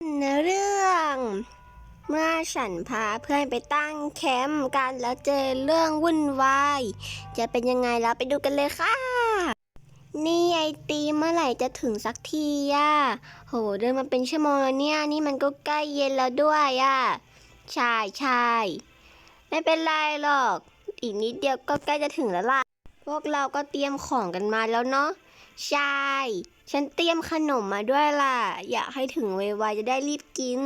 เนื้อเรื่อง เมื่อฉันพาเพื่อนไปตั้งแคมป์กันแล้วเจอเรื่องวุ่นวาย จะเป็นยังไงแล้วไปดูกันเลยค่ะ นี่ไอตีมเมื่อไหร่จะถึงสักทีอะโหเดินมาเป็นชั่วโมงแล้วเนี่ย นี่มันก็ใกล้เย็นแล้วด้วยอะใช่ใช่ไม่เป็นไรหรอก อีกนิดเดียวก็ใกล้จะถึงแล้วล่ะ พวกเราก็เตรียมของกันมาแล้วเนาะใช่ ฉันเตรียมขนมมาด้วยล่ะ อยากให้ถึงไวๆจะได้รีบกิน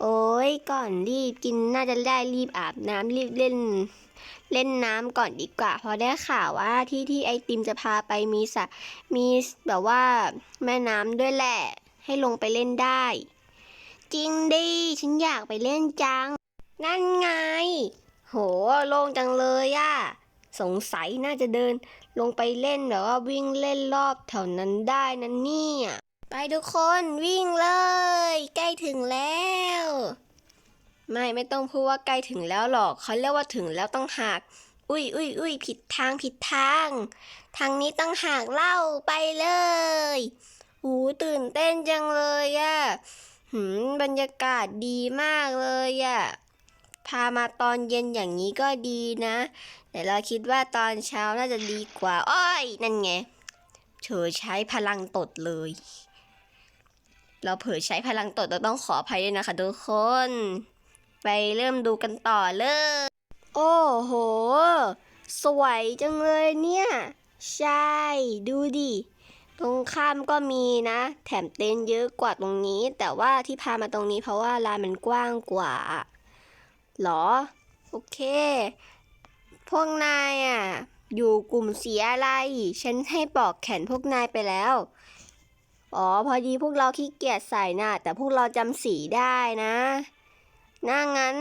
โอ้ยก่อนรีบกินน่าจะได้รีบอาบน้ำรีบเล่น เล่นน้ำก่อนดีกว่า เพราะได้ข่าวว่าที่ที่ไอติมจะพาไปมีสระมีแบบว่าแม่น้ำด้วยแหละ ให้ลงไปเล่นได้ จริงดิ ฉันอยากไปเล่นจัง นั่นไง โหโล่งจังเลยอะ สงสัยน่าจะเดิน ลงไปเล่นแบบว่าวิ่งเล่นรอบแถวนั้นได้นะเนี่ยไปทุกคนวิ่งเลย ใกล้ถึงแล้ว ไม่ไม่ต้องพูดว่าใกล้ถึงแล้วหรอกเขาเรียกว่าถึงแล้วต้องหักอุ้ยอุ้ยอุ้ยผิดทางผิดทาง ทางนี้ต้องหักเล่าไปเลยหูตื่นเต้นจังเลยอะหืมบรรยากาศดีมากเลยอะ พามาตอนเย็นอย่างนี้ก็ดีนะแต่เราคิดว่าตอนเช้าน่าจะดีกว่า อ้อย นั่นไงเธอใช้พลังตดเลย เราเผลอใช้พลังตดเราต้องขออภัยด้วยนะคะทุกคน ไปเริ่มดูกันต่อเลย โอ้โห สวยจังเลยเนี่ย ใช่ ดูดิตรงข้ามก็มีนะ แถมเต็นเยอะกว่าตรงนี้ แต่ว่าที่พามาตรงนี้เพราะว่าลานมันกว้างกว่า หรอ โอเค พวกนายอะ อยู่กลุ่มสีอะไร ฉันให้ปอกแขนพวกนายไปแล้ว อ๋อ พอดีพวกเราขี้เกียจใส่น่ะ แต่พวกเราจำสีได้นะน่างั้น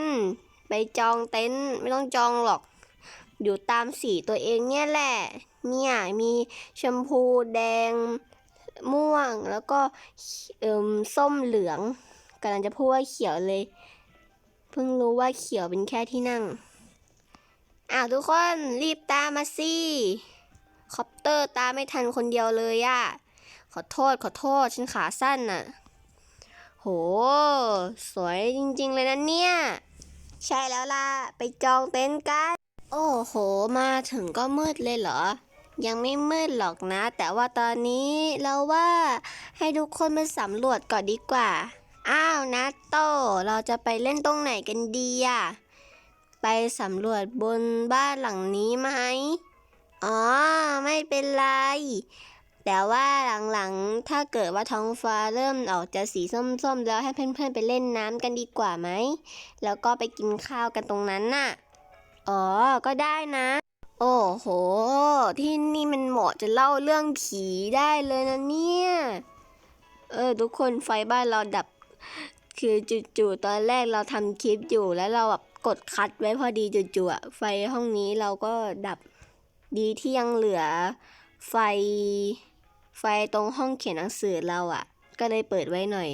ไปจองเต็นท์ไม่ต้องจองหรอก อยู่ตามสีตัวเองเนี่ยแหละ เนี่ยมีชมพูแดงม่วงแล้วก็เอิมส้มเหลืองกำลังจะพูดว่าเขียวเลย เพิ่งรู้ว่าเขียวเป็นแค่ที่นั่ง อ้าวทุกคนรีบตามมาสิคอปเตอร์ตามไม่ทันคนเดียวเลยอะขอโทษขอโทษฉันขาสั้นน่ะ โห สวยจริงๆเลยนะเนี่ย ใช่แล้วล่ะ ไปจองเต็นท์กัน โอ้โห มาถึงก็มืดเลยเหรอ ยังไม่มืดหรอกนะ แต่ว่าตอนนี้เราว่าให้ทุกคนไปสำรวจก่อนดีกว่า อ้าวนัตโต เราจะไปเล่นตรงไหนกันดีอะไปสำรวจบนบ้านหลังนี้ไหม อ๋อ ไม่เป็นไร แต่ว่าหลังๆ ถ้าเกิดว่าท้องฟ้าเริ่มออกจะสีส้มๆ แล้วให้เพื่อนๆ ไปเล่นน้ำกันดีกว่าไหม แล้วก็ไปกินข้าวกันตรงนั้นน่ะ อ๋อ ก็ได้นะ โอ้โห ที่นี่มันเหมาะจะเล่าเรื่องผีได้เลยนะเนี่ย เออ ทุกคนไฟบ้านเราดับ คือจู่ๆตอนแรกเราทำคลิปอยู่แล้วเราแบบกดคัดไว้พอดีจู่ๆไฟห้องนี้เราก็ดับดีที่ยังเหลือ ไฟ ไฟตรงห้องเขียนหนังสือเราอะ่ะ ก็เลยเปิดไว้หน่อย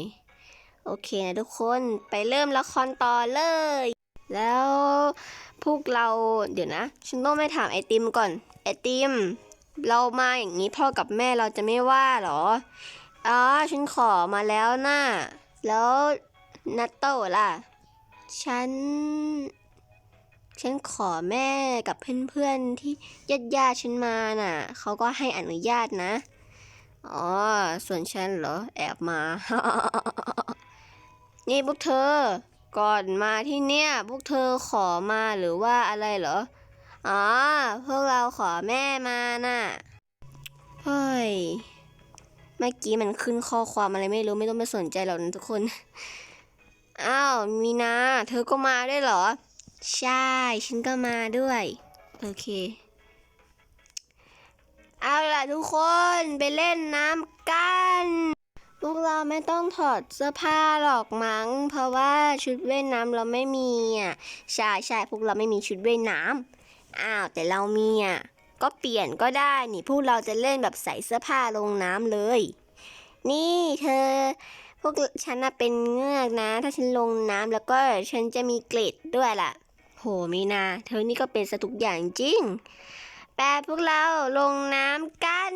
โอเคนะทุกคนไปเริ่มละครต่อเลย แล้วพวกเราเดี๋ยวนะ ฉันต้องไปถามไอติมก่อน ไอติม เรามาอย่างนี้พ่อกับแม่เราจะไม่ว่าเหรออ๋อฉันขอมาแล้วนะ่ะ แล้วนัตโต้ล่ะ ฉัน ฉันขอแม่กับเพื่อนๆที่ญาติญาติๆฉันมาน่ะ เขาก็ให้อนุญาตนะ อ๋อ ส่วนฉันเหรอ แอบมา นี่พวกเธอ ก่อนมาที่เนี่ย พวกเธอขอมาหรือว่าอะไรเหรอ อ๋อ พวกเราขอแม่มาน่ะ เฮ้ย เมื่อกี้มันขึ้นข้อความอะไรไม่รู้ไม่ต้องไปสนใจหรอกนะทุกคน อ้าว มีนา เธอก็มาด้วยเหรอ ใช่ ฉันก็มาด้วย โอเค เอาล่ะทุกคนไปเล่นน้ำกันพวกเราไม่ต้องถอดเสื้อผ้าหรอกมั้ง เพราะว่าชุดว่ายน้ำเราไม่มีอะ ใช่ใช่พวกเราไม่มีชุดว่ายน้ำอ้าวแต่เรามีอะ ก็เปลี่ยนก็ได้ นี่พวกเราจะเล่นแบบใส่เสื้อผ้าลงน้ำเลย นี่เธอ พวกฉันนะเป็นเงือกนะ ถ้าฉันลงน้ำแล้วก็ฉันจะมีเกล็ดด้วยล่ะ โหมีนา เธอนี่ก็เป็นสทุกอย่างจริง แปลพวกเราลงน้ำกัน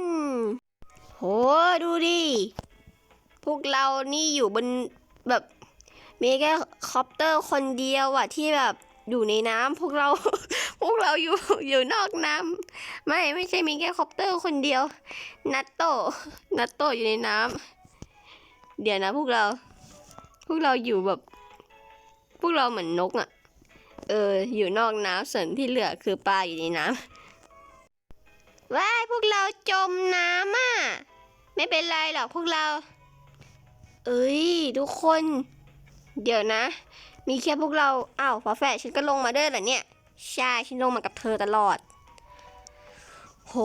โหดูดิพวกเรานี่อยู่บนแบบมีแค่คอปเตอร์คนเดียวอะที่แบบ อยู่ในน้ำพวกเรา พวกเราอยู่อยู่นอกน้ำไม่ไม่ใช่มีแค่คอปเตอร์คนเดียว นัตโตนัตโตอยู่ในน้ำเดี๋ยวนะพวกเรา พวกเราอยู่แบบ พวกเราเหมือนนกอะเออ อยู่นอกน้ำส่วนที่เหลือคือปลาอยู่ในน้ำว้ายพวกเราจมน้ำอะไม่เป็นไรหรอกพวกเรา เอ้ยทุกคน เดี๋ยวนะ มีแค่พวกเราอ้าวฝาแฝดฉันก็ลงมาด้วยเหรอเนี่ย ใช่ฉันลงมากับเธอตลอด โห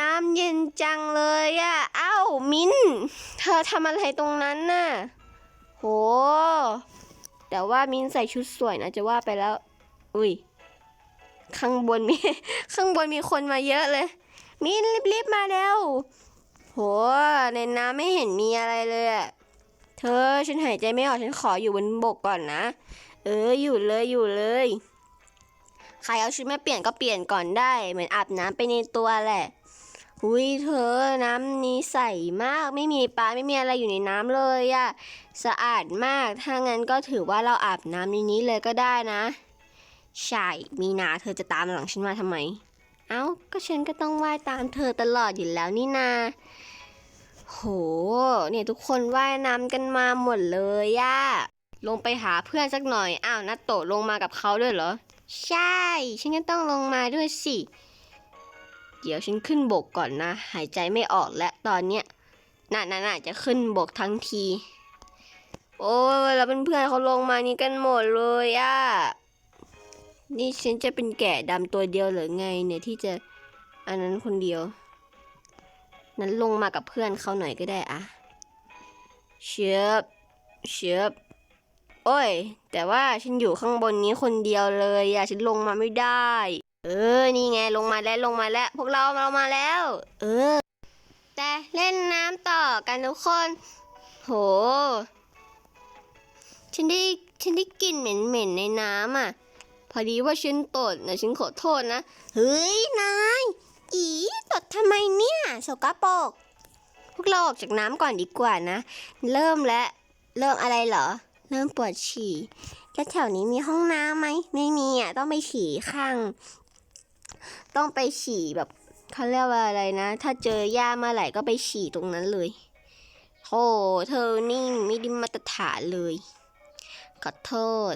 น้ำเย็นจังเลยอะอ้าวมิ้น เธอทำอะไรตรงนั้นน่ะ โห แต่ว่ามิ้นใส่ชุดสวยนะจะว่าไปแล้ว อุ้ย ข้างบนมี ข้างบนมีคนมาเยอะเลย มิ้นรีบๆมาเร็วโห ในน้ำไม่เห็นมีอะไรเลยอะ ธอฉันหายใจไม่ออกฉันขออยู่บนบกก่อนนะ เอออยู่เลยอยู่เลย ใครเอาชุดมาเปลี่ยนก็เปลี่ยนก่อนได้ เหมือนอาบน้ำไปในตัวแหละหุยเธอน้ำนี้ใสมากไม่มีปลาไม่มีอะไรอยู่ในน้ำเลยอะสะอาดมากถ้างั้นก็ถือว่าเราอาบน้ำในนี้เลยก็ได้นะ ใช่มีนาเธอจะตามหลังฉันมาทำไม เอ้าก็ฉันก็ต้องว่ายตามเธอตลอดอยู่แล้วนี่นา โห เนี่ยทุกคนว่ายน้ำกันมาหมดเลยอะลงไปหาเพื่อนสักหน่อย อ้าวนัตโตะลงมากับเขาด้วยเหรอ ใช่ ฉันก็ต้องลงมาด้วยสิ เดี๋ยวฉันขึ้นบกก่อนนะ หายใจไม่ออกและตอนเนี้ยน่าน่าจะขึ้นบกทั้งที โอ้ยแล้วเพื่อนๆเขาลงมานี่กันหมดเลยอะนี่ฉันจะเป็นแกะดำตัวเดียวหรือไงเนี่ยที่จะอันนั้นคนเดียว นั้นลงมากับเพื่อนเขาหน่อยก็ได้อะเชือบเชือบโอ้ย แต่ว่าฉันอยู่ข้างบนนี้คนเดียวเลยอะฉันลงมาไม่ได้ เออ นี่ไงลงมาแล้วลงมาแล้ว พวกเราเรามาแล้ว เออ แต่เล่นน้ำต่อกันทุกคน โห ฉันได้ฉันได้กลิ่นเหม็นๆในน้ำอะ พอดีว่าฉันตดนะฉันขอโทษนะ เฮ้ยนาย อีตดทำไมเนี่ยสกปรกพวกเราออกจากน้ำก่อนดีกว่านะ เริ่มแล้วเริ่มอะไรเหรอ เริ่มปวดฉี่แล้วแถวนี้มีห้องน้ำไหมไม่มีอะต้องไปฉี่ข้าง ต้องไปฉี่แบบเขาเรียกว่าอะไรนะ ถ้าเจอหญ้าเมื่อไหร่ก็ไปฉี่ตรงนั้นเลยโธ่เธอนี่ไม่ได้มาตรฐานเลยขอโทษ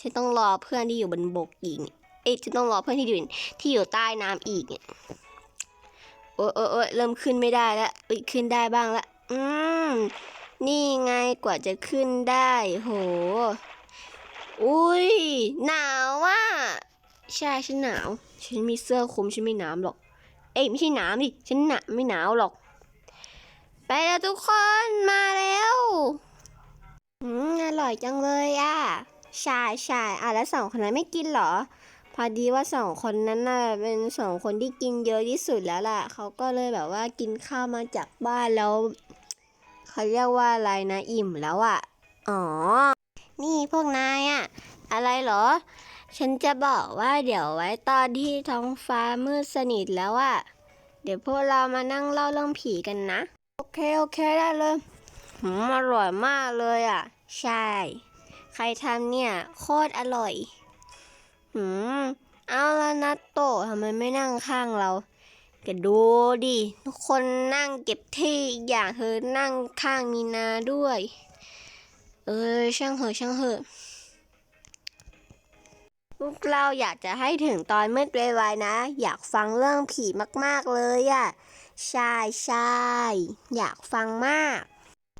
ฉันต้องรอเพื่อนที่อยู่บนบกอีกเนี่ยเอ๊ะฉันต้องรอเพื่อนที่อยู่ที่อยู่ใต้น้ำอีกเนี่ย โอ้ยโอ้ยโอ้ยเริ่มขึ้นไม่ได้ล้วเอ้ยขึ้นได้บ้างละอืมนี่ไงกว่าจะขึ้นได้ โห อุ้ยหนาวว่ะใช่ฉันหนาว ฉันมีเสื้อคลุมฉันไม่หนาวหรอก เอ้ยไม่ใช่หนาวดิฉันหนาไม่หนาวหรอก ไปแล้วทุกคนมาแล้วอืมอร่อยจังเลยอะ ใช่ใช่อะแล้วสองคนนั้นไม่กินเหรอ พอดีว่าสองคนนั้นน่ะเป็นสองคนที่กินเยอะที่สุดแล้วล่ะเขาก็เลยแบบว่ากินข้าวมาจากบ้านแล้วเขาเรียกว่าอะไรนะอิ่มแล้วอะอ๋อ นี่พวกนายอะอะไรเหรอ ฉันจะบอกว่าเดี๋ยวไว้ตอนที่ท้องฟ้ามืดสนิทแล้วอะเดี๋ยวพวกเรามานั่งเล่าเรื่องผีกันนะ โอเค โอเคได้เลยหืมอร่อยมากเลยอะใช่ ใครทำเนี่ย โคตรอร่อย หืม เอาละนัตโตทำไมไม่นั่งข้างเราแกดูดิ ทุกคนนั่งเก็บที่อีกอย่างเธอนั่งข้างมีนาด้วย เออ ช่างเหอะช่างเหอะพวกเราอยากจะให้ถึงตอนมืดไวๆนะ อยากฟังเรื่องผีมากๆเลยอะ่ะใช่ใช่อยากฟังมาก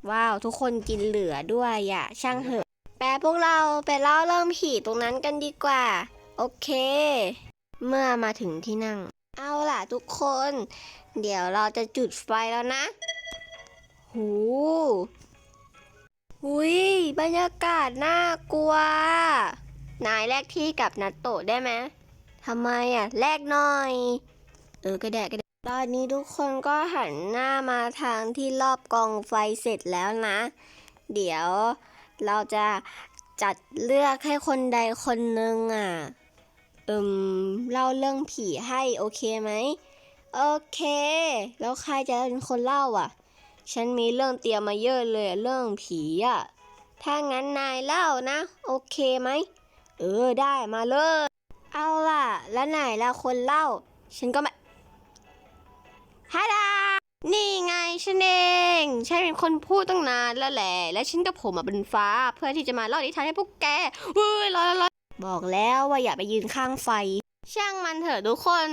ว้าว ทุกคนกินเหลือด้วยอะ่ะ ช่างเหอะแปลพวกเราไปเล่าเรื่องผีตรงนั้นกันดีกว่า โอเค เมื่อมาถึงที่นั่ง เอาล่ะทุกคน เดี๋ยวเราจะจุดไฟแล้วนะ หูหุยบรรยากาศน่ากลัว นายแลกที่กับนัตโตะได้ไหมทำไมอะแลกหน่อย เออก็ได้ก็ได้ตอนนี้ทุกคนก็หันหน้ามาทางที่รอบกองไฟเสร็จแล้วนะ เดี๋ยวเราจะจัดเลือกให้คนใดคนหนึ่งอะ อืมเล่าเรื่องผีให้โอเคไหมโอเค แล้วใครจะเป็นคนเล่าอะ ฉันมีเรื่องเตรียมมาเยอะเลยเรื่องผีอะถ้างั้นนายเล่านะ โอเคไหมเออได้มาเลย เอาล่ะ แล้วไหนละคนเล่า ฉันก็ม่ฮาดานี่ไงฉันเองฉันเป็นคนพูดตั้งนานแล้วแหละ และฉันก็ผมมาบนฟ้าเพื่อที่จะมาเล่านิทานให้พวกแกเฮ้ยรอรอ บอกแล้วว่าอย่าไปยืนข้างไฟ ช่างมันเถอะทุกคน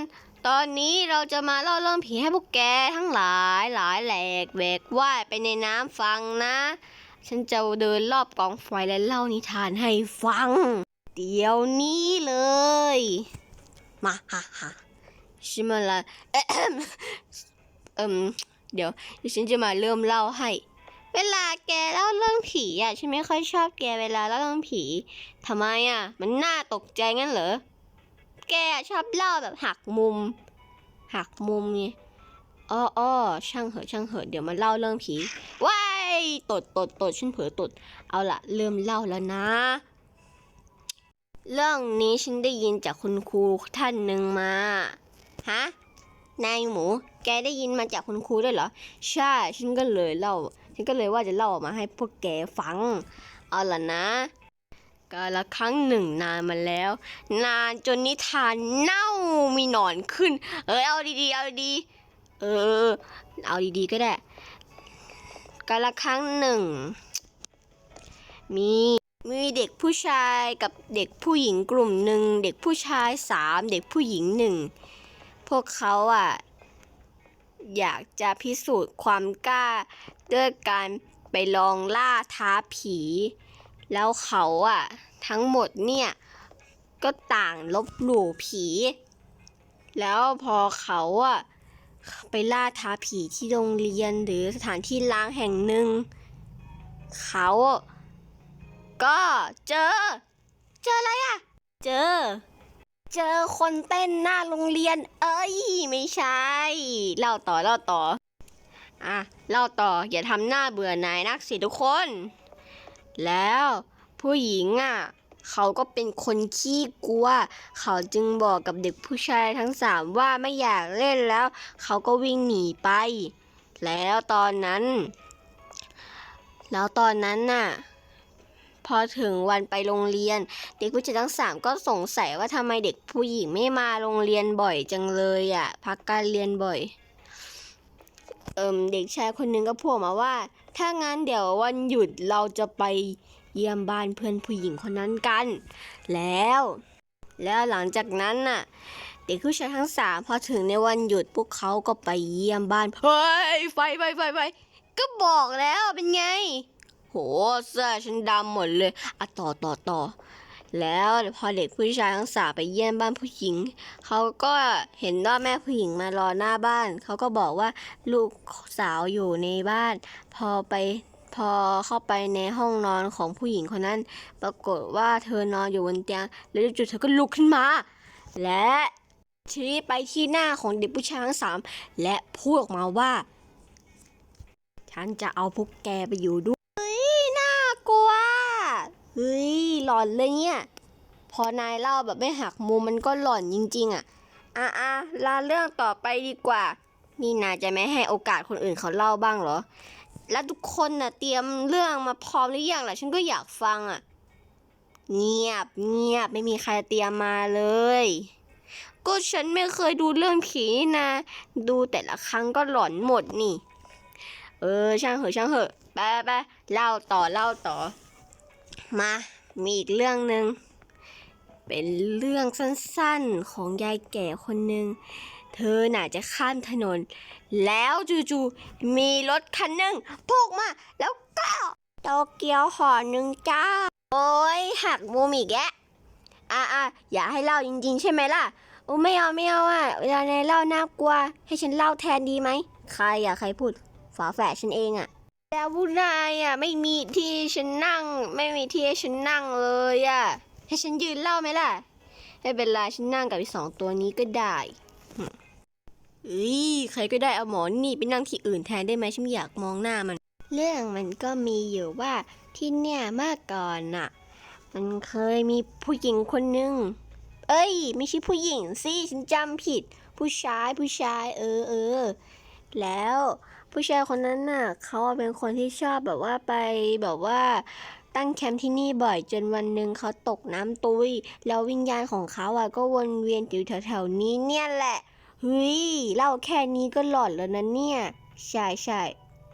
ตอนนี้เราจะมาเล่าเรื่องผีให้พวกแกทั้งหลายหลายแหลกแหวกว่ายไปในน้ำฟังนะ ฉันจะเดินรอบกองไฟและเล่านิทานให้ฟัง เดี๋ยวนี้เลย มาฮ่าฮ่าชิมาละเอ๊ะเอิมเดี๋ยวเดี๋ยวฉันจะมาเริ่มเล่าให้ เวลาแกเล่าเรื่องผีอะฉันไม่ค่อยชอบแกเวลาเล่าเรื่องผีทำไมอะ มันน่าตกใจงั้นเหรอ แกชอบเล่าแบบหักมุม หักมุมไงอ้ออ้อช่างเหอะช่างเหอะเดี๋ยวมาเล่าเรื่องผีว้ายตดตดตดฉันเผลอตด เอาละเริ่มเล่าแล้วนะ เรื่องนี้ฉันได้ยินจากคุณครูท่านหนึ่งมาฮะนายหมู แกได้ยินมาจากคุณครูด้วยเหรอ ใช่ ฉันก็เลยเล่า ฉันก็เลยว่าจะเล่าออกมาให้พวกแกฟัง เอาล่ะนะกาละครั้งหนึ่งนานมาแล้ว นานจนนิทานเน่ามีหนอนขึ้น เอ้ยเอาดีๆเอาดีเออ เอาดีๆก็ได้กาละครั้งหนึ่ง มีมีเด็กผู้ชายกับเด็กผู้หญิงกลุ่มหนึ่งเด็กผู้ชายสามเด็กผู้หญิงหนึ่งพวกเขาอะ อยากจะพิสูจน์ความกล้าด้วยการไปลองล่าท้าผี แล้วเขาอะทั้งหมดเนี่ย ก็ต่างลบหลู่ผี แล้วพอเขาอะไปล่าท้าผีที่โรงเรียนหรือสถานที่ล้างแห่งหนึ่ง เขาก็เจอ เจออะไรอะเจอ เจอคนเต้นหน้าโรงเรียน เอ้ย ไม่ใช่ เล่าต่อเล่าต่อ อะ เล่าต่อ อย่าทำหน้าเบื่อหน่ายนักสิทุกคน แล้วผู้หญิงอะเขาก็เป็นคนขี้กลัว เขาจึงบอกกับเด็กผู้ชายทั้งสามว่าไม่อยากเล่นแล้ว เขาก็วิ่งหนีไป แล้วตอนนั้น แล้วตอนนั้นน่ะ อถึงวันไปโรงเรียน เด็กผู้ชายทั้งสามก็สงสัยว่าทำไมเด็กผู้หญิงไม่มาโรงเรียนบ่อยจังเลยอะ พักการเรียนบ่อย เอิมเด็กชายคนหนึ่งก็พูดมาว่า ถ้างั้นเดี๋ยววันหยุดเราจะไปเยี่ยมบ้านเพื่อนผู้หญิงคนนั้นกัน แล้ว แล้วหลังจากนั้นน่ะ เด็กผู้ชายทั้งสามพอถึงในวันหยุดพวกเขาก็ไปเยี่ยมบ้านเฮ้ยไฟไฟไฟไฟก็บอกแล้วเป็นไง โหเสื้อฉันดำหมดเลยอะต่อต่อต่อแล้วพอเด็กผู้ชายทั้งสามไปเยี่ยมบ้านผู้หญิง เขาก็เห็นว่าแม่ผู้หญิงมารอหน้าบ้าน เขาก็บอกว่าลูกสาวอยู่ในบ้าน พอไปพอเข้าไปในห้องนอนของผู้หญิงคนนั้น ปรากฏว่าเธอนอนอยู่บนเตียง แล้วจู่ๆเธอก็ลุกขึ้นมา และชี้ไปที่หน้าของเด็กผู้ชายทั้งสามและพูดออกมาว่า ฉันจะเอาพวกแกไปอยู่ด้วย ฮ้ย น่ากลัว เฮ้ย หลอนเลยเนี่ย พอนายเล่าแบบไม่หักมุมมันก็หลอนจริง ๆ อะ อะอะลาเรื่องต่อไปดีกว่า นี่นายจะไม่ให้โอกาสคนอื่นเขาเล่าบ้างเหรอ แล้วทุกคนน่ะเตรียมเรื่องมาพร้อมหรือยังล่ะ ฉันก็อยากฟังอะ เงียบเงียบไม่มีใครเตรียมมาเลยก็ฉันไม่เคยดูเรื่องผีนี่นะ ดูแต่ละครั้งก็หลอนหมดนี่ เออ ช่างเหอะช่างเหอะ ไปไปไปเล่าต่อเล่าต่อ มา มีอีกเรื่องหนึ่งเป็นเรื่องสั้นๆของยายแก่คนหนึ่งเธอน่ะจะข้ามถนน แล้วจู่ๆมีรถคันหนึ่งพุ่งมา แล้วก็โตเกียวห่อหนึ่งจ้า โอ้ยหักมุมอีกแกอะอะอย่าให้เล่าจริงๆ ใช่ไหมล่ะโอ้ไม่เอาไม่เอาอะเวลาในเล่าน่ากลัว ให้ฉันเล่าแทนดีไหมใครอะใครพูดฝาแฝดฉันเองอะ แต่ผู้นายอะไม่มีที่ฉันนั่ง ไม่มีที่ให้ฉันนั่งเลยอะให้ฉันยืนเล่าไหมล่ะไม่เป็นไรฉันนั่งกับอีกสองตัวนี้ก็ได้หึเอ้ยใครก็ได้เอาหมอนี่ไปนั่งที่อื่นแทนได้ไหมฉันไม่อยากมองหน้ามัน เรื่องมันก็มีอยู่ว่าที่เนี่ยเมื่อก่อนน่ะ มันเคยมีผู้หญิงคนหนึ่งเอ้ย ไม่ใช่ผู้หญิงสิฉันจำผิด ผู้ชายผู้ชายเออเออแล้ว ผู้ชายคนนั้นน่ะเขาเป็นคนที่ชอบแบบว่าไปแบบว่าตั้งแคมป์ที่นี่บ่อยจนวันหนึ่งเขาตกน้ำตุยแล้ววิญญาณของเขาอะก็วนเวียนอยู่แถวๆนี้เนี่ยแหละเฮ้ยเล่าแค่นี้ก็หลอนแล้วนะเนี่ย ใช่ใช่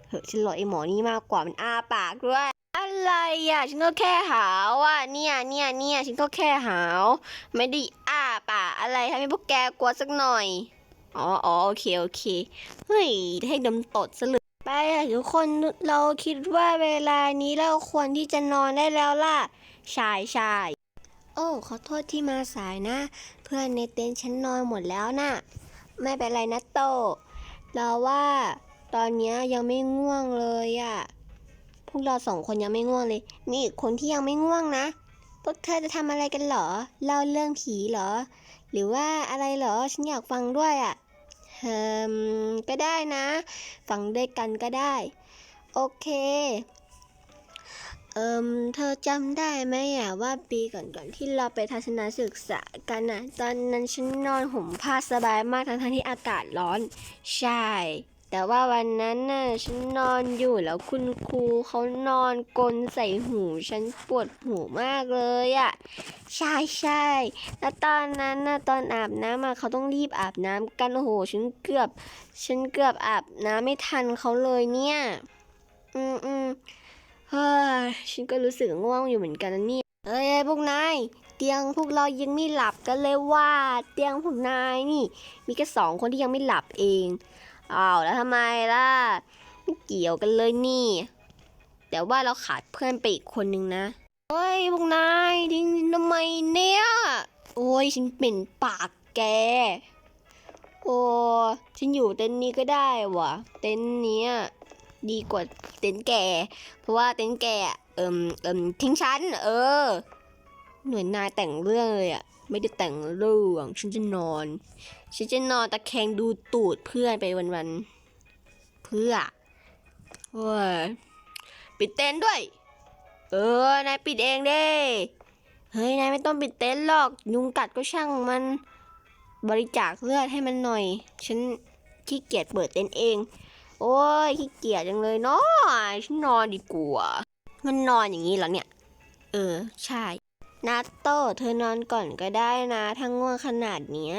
เหอะฉันหลอนไอหมอนี่มากกว่ามันอาปากด้วยอะไรอะฉันก็แค่หาวอะเนี่ยเนี่ยเนี่ยฉันก็แค่หาว ไม่ได้อ้าปากอะไรทำให้พวกแกกลัวสักหน่อย อ๋ออ๋อโอเค โอเค เฮ้ย ให้ดมตดซะเลยไปอะทุกคนเราคิดว่าเวลานี้เราควรที่จะนอนได้แล้วล่ะใช่ใช่โอ้ ขอโทษที่มาสายนะ เพื่อนในเต็นท์ฉันนอนหมดแล้วน่ะ ไม่เป็นไรนะโต เราว่าตอนนี้ยังไม่ง่วงเลยอะ่ะ พวกเราสองคนยังไม่ง่วงเลย นี่อีกคนที่ยังไม่ง่วงนะ พวกเธอจะทำอะไรกันเหรอ เล่าเรื่องผีเหรอ หรือว่าอะไรเหรอ ฉันอยากฟังด้วยอะ่ะ ก็ได้นะ ฟังด้วยกันก็ได้ โอเคเอิมเธอจำได้ไหมอะว่าปีก่อนๆที่เราไปทัศนศึกษากันน่ะตอนนั้นฉันนอนห่มผ้าสบายมากทั้งๆที่อากาศร้อน ใช่ แต่ว่าวันนั้นน่ะฉันนอนอยู่แล้วคุณครูเขานอนกลนใส่หู ฉันปวดหูมากเลยอะ่ะใช่ใช่แล้วตอนนั้นน่ะตอนอาบน้ำอะเขาต้องรีบอาบน้ำกันโอ้โหฉันเกือบ ฉันเกือบอาบน้ำไม่ทันเขาเลยเนี่ย อืมอืมเฮ้ยฉันก็รู้สึกง่วงอยู่เหมือนกันนะเนี่ยเอ้ยพวกนายเตียงพวกเรายังไม่หลับกันเลยว่า เตียงพวกนายนี่ มีแค่สองคนที่ยังไม่หลับเอง อ้าวแล้วทำไมล่ะไม่เกี่ยวกันเลยนี่ แต่ว่าเราขาดเพื่อนไปอีกคนนึงนะเฮ้ยพวกนายทิ้งทำไมเนี่ย โอ้ยฉันเป็นปากแก โอ้ฉันอยู่เต็นท์นี้ก็ได้วะเต็นท์เนี้ยดีกว่าเต็นท์แก เพราะว่าเต็นท์แกเอิมเอิมทิ้งฉันเออ หน่วยนายแต่งเรื่องเลยอะ ไม่ได้แต่งเรื่องฉันจะนอน ฉันจะนอนตะแคงดูตูดเพื่อนไปวันๆเพื่อโอ้ยปิดเต็นด้วย เออนายปิดเองเด้เฮ้ยนายไม่ต้องปิดเต็นท์หรอกยุงกัดก็ช่างมัน บริจาคเลือดให้มันหน่อย ฉันขี้เกียจเปิดเต็นท์เอง โอ้ยขี้เกียจจังเลยเนาะฉันนอนดีกว่า มันนอนอย่างนี้เหรอเนี่ย เออ ใช่ นัตโต้เธอนอนก่อนก็ได้นะถ้าง่วงขนาดเนี้ย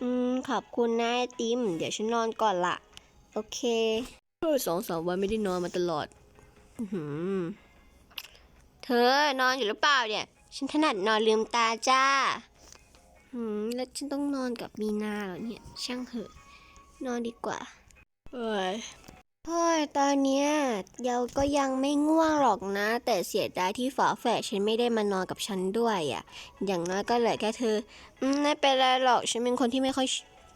อืม ขอบคุณนะไอติม เดี๋ยวฉันนอนก่อนละ โอเคเออสองสามวันไม่ได้นอนมาตลอด อื้อหือเธอนอนอยู่หรือเปล่าเนี่ย ฉันถนัดนอนลืมตาจ้าหืม แล้วฉันต้องนอนกับมีนาเหรอเนี่ย ช่างเหอะ นอนดีกว่า เอ้ย เฮ้ยตอนเนี้ยเยาก็ยังไม่ง่วงหรอกนะ แต่เสียดายที่ฝาแฝดฉันไม่ได้มานอนกับฉันด้วยอะ่ะ อย่างน้อยก็เหลือแค่เธออืมไม่เป็นไรหรอกฉันเป็นคนที่ไม่ค่อย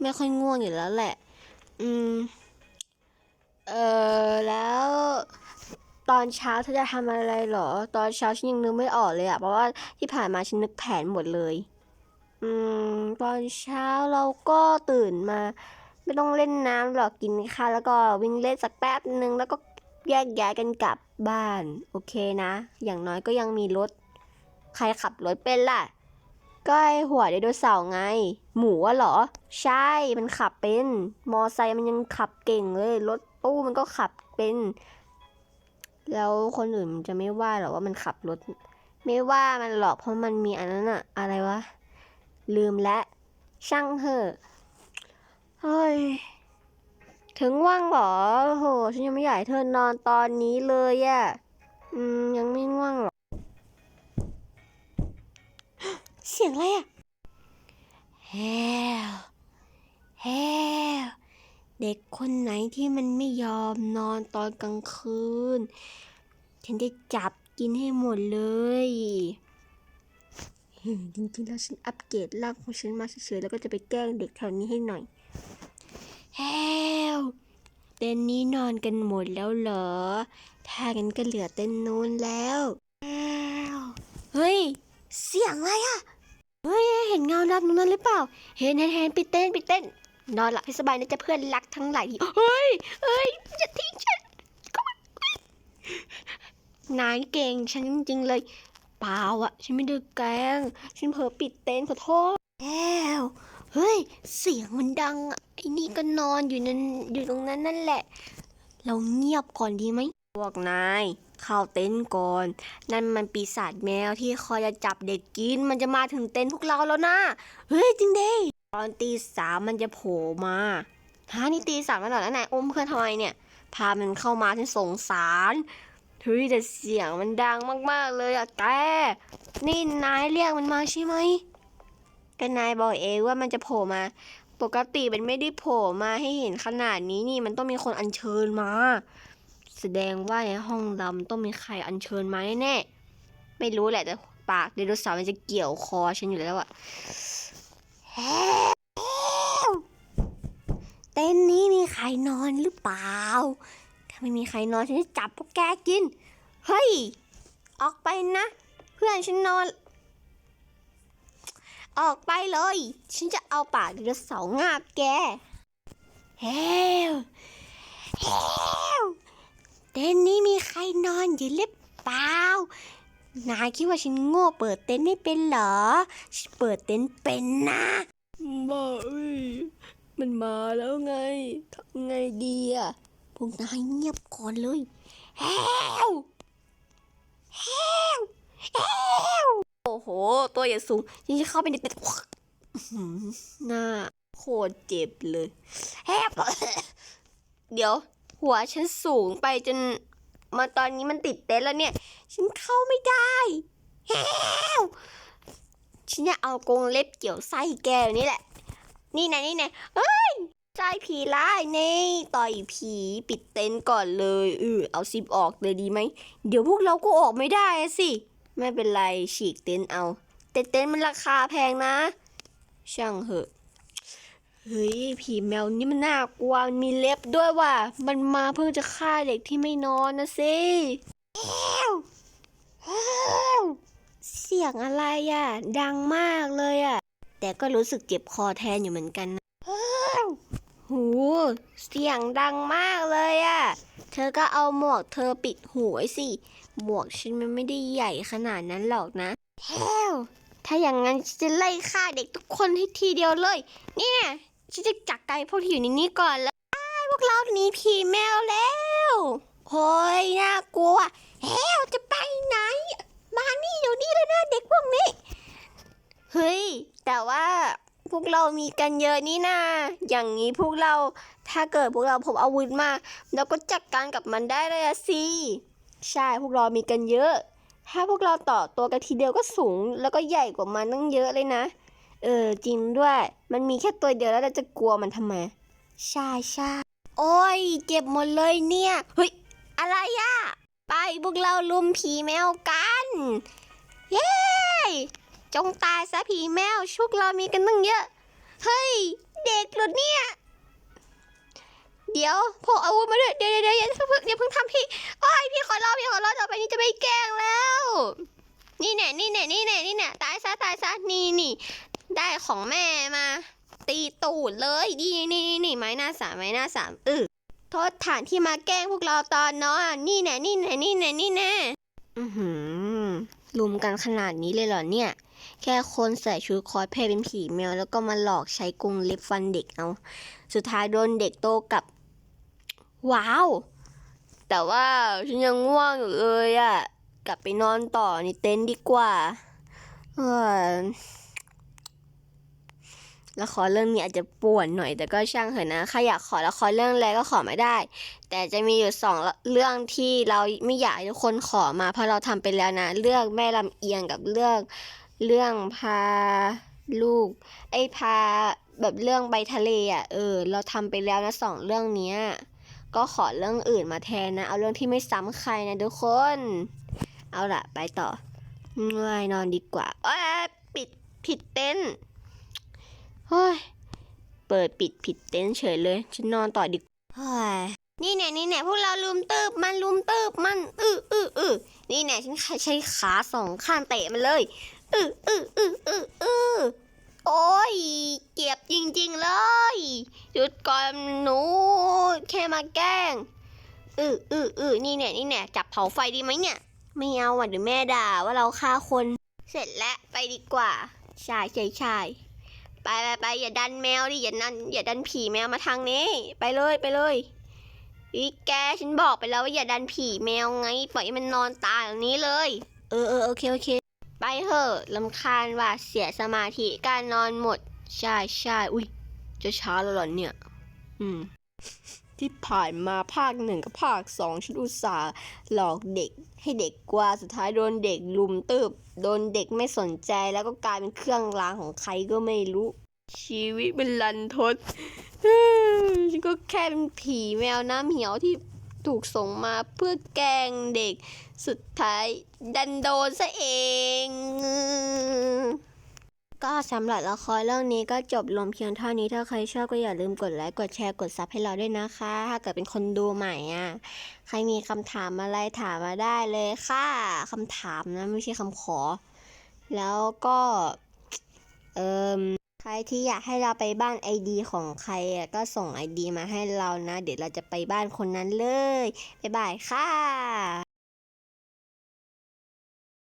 ไม่ค่อยง่วงอยู่แล้วแหละ อืม เออแล้ว ตอนเช้าเธอจะทำอะไรหรอ ตอนเช้าฉันยังนึกไม่ออกเลยอะเพราะว่าที่ผ่านมาฉันนึกแผนหมดเลย อืม ตอนเช้าเราก็ตื่นมา ไม่ต้องเล่นน้ำหรอกกินข้าวแล้วก็วิ่งเล่นสักแป๊บหนึ่งแล้วก็แยกย้ายกันกลับบ้าน โอเคนะ อย่างน้อยก็ยังมีรถ ใครขับรถเป็นล่ะ ก็ไอหัวไดโนเสาร์ไง หมูอะเหรอ ใช่มันขับเป็น มอไซค์มันยังขับเก่งเลยรถตู้มันก็ขับเป็น แล้วคนอื่นมันจะไม่ว่าหรอว่ามันขับรถ ไม่ว่ามันหรอกเพราะมันมีอันนั้นอะอะไรวะลืมและช่างเถอะ เฮ้ย ถึงว่างเหรอโห ฉันยังไม่อยากให้เธอนอนตอนนี้เลยอะอืม ยังไม่ง่วงหรอ เสียงอะไรอะแฮวแฮวเด็กคนไหนที่มันไม่ยอมนอนตอนกลางคืน ฉันจะจับกินให้หมดเลยเฮ้ยจริงๆแล้วฉันอัปเกรดร่างของฉันมาเฉยๆแล้วก็จะไปแกล้งเด็กแถวนี้ให้หน่อย แฮวเต้นนี้นอนกันหมดแล้วเหรอ ถ้างั้นก็เหลือเต้นนู้นแล้วแฮวเฮ้ย เสียงอะไรอะเฮ้ย เห็นเงาดำตรงนั้นหรือเปล่า เห็นเห็นเห็นปิดเต้นปิดเต้น นอนหลับให้สบายนะจ๊ะเพื่อนรักทั้งหลายเฮ้ยเฮ้ยอย่าทิ้งฉันก็ไม่นายเก่งฉันจริงๆเลย เปล่าอะฉันไม่ได้แกล้งฉันเผลอปิดเต้นขอโทษแล้วเฮ้ย เสียงมันดังอะไอ้นี่ก็นอนอยู่นั่นอยู่ตรงนั้นนั่นแหละ เราเงียบก่อนดีไหมพวกนายเข้าเต็นท์ก่อน นั่นมันปีศาจแมวที่คอยจะจับเด็กกิน มันจะมาถึงเต็นท์พวกเราแล้วนะเฮ้ยจริงดิตอนตีสามมันจะโผล่มาฮะนี่ตีสามแล้วเหรอแล้วนายอมเพื่อนทำไมเนี่ย พามันเข้ามาฉันสงสารเฮ้ยแต่เสียงมันดังมากๆเลยอะแกนี่นายเรียกมันมาใช่ไหมก็นายบอกเองว่ามันจะโผล่มา ปกติมันไม่ได้โผล่มาให้เห็นขนาดนี้นี่มันต้องมีคนอัญเชิญมา แสดงว่าในห้องดำต้องมีใครอัญเชิญมาแน่ไม่รู้แหละแต่ปากไดโนเสาร์มันจะเกี่ยวคอฉันอยู่แล้วอะเต้นนี้มีใครนอนหรือเปล่า ถ้าไม่มีใครนอนฉันจะจับพวกแกกิน เฮ้ย ออกไปนะ เพื่อนฉันนอน ออกไปเลย ฉันจะเอาปากไดโนเสาร์งาบแกเฮ้วเฮ้วเต็นท์นี้มีใครนอนอยู่หรือเปล่านายคิดว่าฉันโง่เปิดเต็นท์ไม่เป็นเหรอ ฉันเปิดเต็นท์เป็นนะบ้าเอ้ยมันมาแล้วไงทำไงดีอะพวกนายเงียบก่อนเลยเฮ้วเฮ้วเฮ้ว โอ้โห ตัวอย่างสูงยังเข้าไปในเต็นท์หน้าโคตรเจ็บเลยแฮบเดี๋ยว หัวฉันสูงไปจน มาตอนนี้มันติดเต็นท์แล้วเนี่ย ฉันเข้าไม่ได้แฮวฉันจะเอากรงเล็บเกี่ยวไส้แกอยู่นี่แหละ นี่นะนี่นะเอ้ยใจผีร้ายนี่ต่อยผีปิดเต็นท์ก่อนเลยเออเอาซิปออกเลยดีไหม เดี๋ยวพวกเราก็ออกไม่ได้สิ ไม่เป็นไรฉีกเต็นท์เอา แต่เต็นท์มันราคาแพงนะ ช่างเหอะ เฮ้ย ผีแมวนี่มันน่ากลัวมันมีเล็บด้วยว่ะ มันมาเพื่อจะฆ่าเด็กที่ไม่นอนนะสิแฮ้วแฮ้วเสียงอะไรอะ ดังมากเลยอะ แต่ก็รู้สึกเจ็บคอแทนอยู่เหมือนกันนะแฮ้วหูเสียงดังมากเลยอะ เธอก็เอาหมวกเธอปิดหูไว้สิ หมวกฉันมันไม่ได้ใหญ่ขนาดนั้นหรอกนะแฮ้วถ้าอย่างนั้นฉันจะไล่ฆ่าเด็กทุกคนให้ทีเดียวเลยเนี่ยฉันจะจักไก่พวกที่อยู่ในนี้ก่อนแล้วอ้ายพวกเราหนีผีแมวแล้วโอ้ยน่ากลัวเฮ้วจะไปไหน มานี่เดี๋ยวนี้เลยนะเด็กพวกนี้ เฮ้ย แต่ว่าพวกเรามีกันเยอะนี่นาอย่างนี้พวกเราถ้าเกิดพวกเราพบอาวุธมา เราก็จัดการกับมันได้เลยสิ ใช่พวกเรามีกันเยอะ ถ้าพวกเราต่อตัวกันทีเดียวก็สูง แล้วก็ใหญ่กว่ามันตั้งเยอะเลยนะ เออจริงด้วย มันมีแค่ตัวเดียวแล้วเราจะกลัวมันทำไม ใช่ใช่โอ้ยเจ็บหมดเลยเนี่ย เฮ้ย อะไรอะไปพวกเราลุมผีแมวกัน เย้ จงตายซะผีแมวชุกเรามีกันตั้งเยอะ เฮ้ย เด็กเหรอเนี่ย เดี๋ยวพกอาวุธมาด้วยเดี๋ยวเดี๋ยวเดี๋ยวอย่าเพิ่งอย่าเพิ่งทำพี่โอ้ยพี่ขอร้องพี่ขอร้องต่อไปนี้จะไม่แกล้งแล้ว นี่แน่นี่แน่นี่แน่นี่แน่ตายซะตายซะนี่นี่ได้ของแม่มา ตีตูดเลยนี่นี่นี่ไม้หน้าสามไม้หน้าสามเออโทษฐานที่มาแกล้งพวกเราตอนนอนนี่แน่นี่แน่นี่แน่นี่แน่อือหือลุมกันขนาดนี้เลยเหรอเนี่ย แค่คนใส่ชุดคอสเพลย์เป็นผีแมว แล้วก็มาหลอกใช้กรงเล็บฟันเด็กเอา สุดท้ายโดนเด็กโตกลับ ว้าว แต่ว่าฉันยังง่วงอยู่เลยอะ่ะ กลับไปนอนต่อในเต็นท์ดีกว่าละครเรื่องนี้อาจจะป่วนหน่อย แต่ก็ช่างเถอะนะใครอยากขอละครเรื่องอะไรก็ขอไมาได้ แต่จะมีอยู่สองเรื่องที่เราไม่อยากให้ทุกคนขอมาเพราะเราทำไปแล้วนะ เรื่องแม่ลำเอียงกับเรื่องเรื่องพาลูก ไอ้พาแบบเรื่องใบทะเลอะเออ เราทำไปแล้วนะสองเรื่องเนี้ย ก็ขอเรื่องอื่นมาแทนนะ เอาเรื่องที่ไม่ซ้ำใครนะทุกคน เอาละไปต่อง่ายนอนดีกว่าเอ้ยปิดผิดเต็นเฮ้ย เปิดปิดผิดเต็นเฉยเลย ฉันนอนต่อดีกว่าเฮ้ยนี่แน่นี่แน่พวกเราลุมตืบมันลุมตืบมันอืออืออือนี่แน่ฉันใช้ขาสองข้างเตะมันเลยอืออืออืออืออือ โอ้ย เจ็บจริงๆเลย หยุดก่อนหนู แค่มาแกล้งอืออืออือนี่เนี่ยนี่เนี่ยจับเผาไฟดีไหมเนี่ย ไม่เอาอะเดี๋ยวแม่ด่าว่าเราฆ่าคน เสร็จแล้วไปดีกว่าช่ใช่ใช่ไปไปไปอย่าดันแมวดิอย่าดันอย่าดันผีแมวมาทางนี้ ไปเลยไปเลยอีแกฉันบอกไปแล้วว่าอย่าดันผีแมวไงปล่อยให้มันนอนตายอย่างนี้เลย เออเออโอเคโอเค ไปเถอะลำคาญว่าเสียสมาธิการนอนหมด ใช่ใช่อุ้ยจะช้าแล้วหรอเนี่ย อืม ที่ผ่านมาภาคหนึ่งกับภาคสองฉันอุตส่าห์หลอกเด็ก ให้เด็กกว่าสุดท้ายโดนเด็กลุมตืบโดนเด็กไม่สนใจแล้วก็กลายเป็นเครื่องรางของใครก็ไม่รู้ ชีวิตเป็นลันทดฉันก็แค่เป็นผีแมวน้ำเหี่ยวที่ ถูกส่งมาเพื่อแกล้งเด็ก สุดท้ายดันโดนซะเอง ก็สำหรับละครเรื่องนี้ก็จบลงเพียงเท่านี้ถ้าใครชอบก็อย่าลืมกดไลค์กดแชร์กดซับให้เราด้วยนะคะ ถ้าเกิดเป็นคนดูใหม่อะ ใครมีคำถามอะไรถามมาได้เลยค่ะคำถามนะไม่ใช่คำขอ แล้วก็ เอ่ม ใครที่อยากให้เราไปบ้านไอดีของใครก็ส่งไอดีมาให้เรานะ เดี๋ยวเราจะไปบ้านคนนั้นเลย บ๊ายบายค่ะ